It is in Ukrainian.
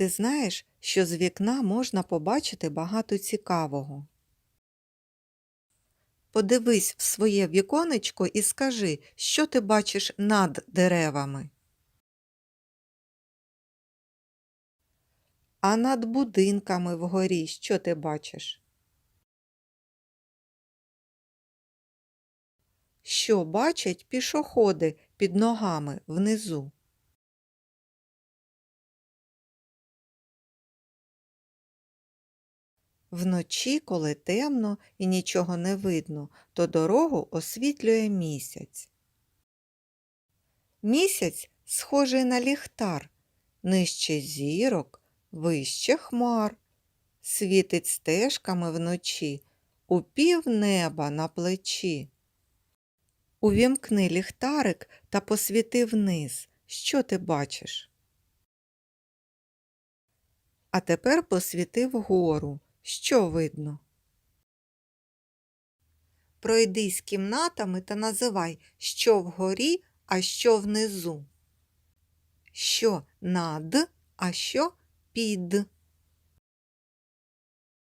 Ти знаєш, що з вікна можна побачити багато цікавого. Подивись в своє віконечко і скажи, що ти бачиш над деревами. А над будинками вгорі що ти бачиш? Що бачать пішоходи під ногами внизу? Вночі, коли темно і нічого не видно, то дорогу освітлює місяць. Місяць схожий на ліхтар, нижче зірок, вище хмар, світить стежками вночі, у пів неба на плечі. Увімкни ліхтарик та посвіти вниз. Що ти бачиш? А тепер посвіти вгору. Що видно? Пройдись кімнатами та називай, що вгорі, а що внизу. Що над, а що під.